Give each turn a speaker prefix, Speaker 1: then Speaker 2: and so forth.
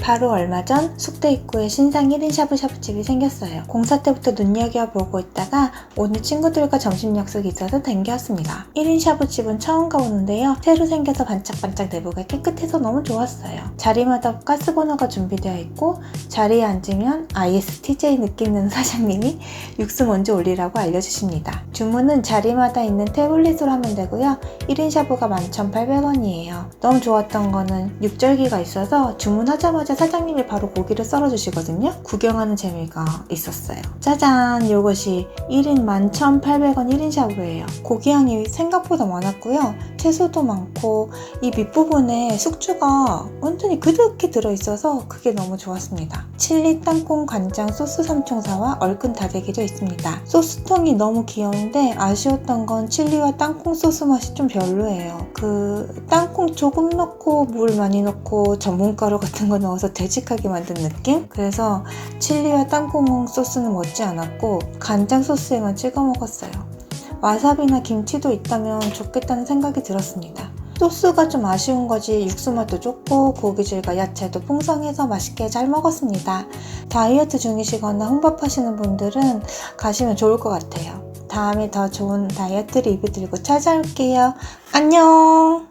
Speaker 1: 바로 얼마 전 숙대 입구에 신상 1인 샤브샤브집이 생겼어요. 공사 때부터 눈여겨보고 있다가 오늘 친구들과 점심 약속이 있어서 댕겨왔습니다. 1인 샤브집은 처음 가보는데요. 새로 생겨서 반짝반짝 내부가 깨끗해서 너무 좋았어요. 자리마다 가스버너가 준비되어 있고 자리에 앉으면 ISTJ 느낌 나는 사장님이 육수 먼저 올리라고 알려주십니다. 주문은 자리마다 있는 태블릿으로 하면 되고요. 1인 샤브가 11,800원이에요. 너무 좋았던 거는 육절기가 있어서 주문하자마자 사장님이 바로 고기를 썰어주시거든요. 구경하는 재미가 있었어요. 짜잔! 이것이 1인 11,800원 1인 샤브예요. 고기 양이 생각보다 많았고요. 채소도 많고 이 밑부분에 숙주가 완전히 그득히 들어있어서 그게 너무 좋았습니다. 칠리 땅콩 간장 소스 삼총사와 얼큰 다대기도 있습니다. 소스통이 너무 귀여운데 아쉬웠던 건 칠리와 땅콩 소스 맛이 좀 별로예요. 그 땅콩 조금 넣고 물 많이 넣고 전분가루 같은 거 넣어 서 되직하게 만든 느낌? 그래서 칠리와 땅콩 소스는 먹지 않았고 간장 소스에만 찍어 먹었어요. 와사비나 김치도 있다면 좋겠다는 생각이 들었습니다. 소스가 좀 아쉬운 거지 육수 맛도 좋고 고기질과 야채도 풍성해서 맛있게 잘 먹었습니다. 다이어트 중이시거나 혼밥하시는 분들은 가시면 좋을 것 같아요. 다음에 더 좋은 다이어트 리뷰 들고 찾아올게요. 안녕!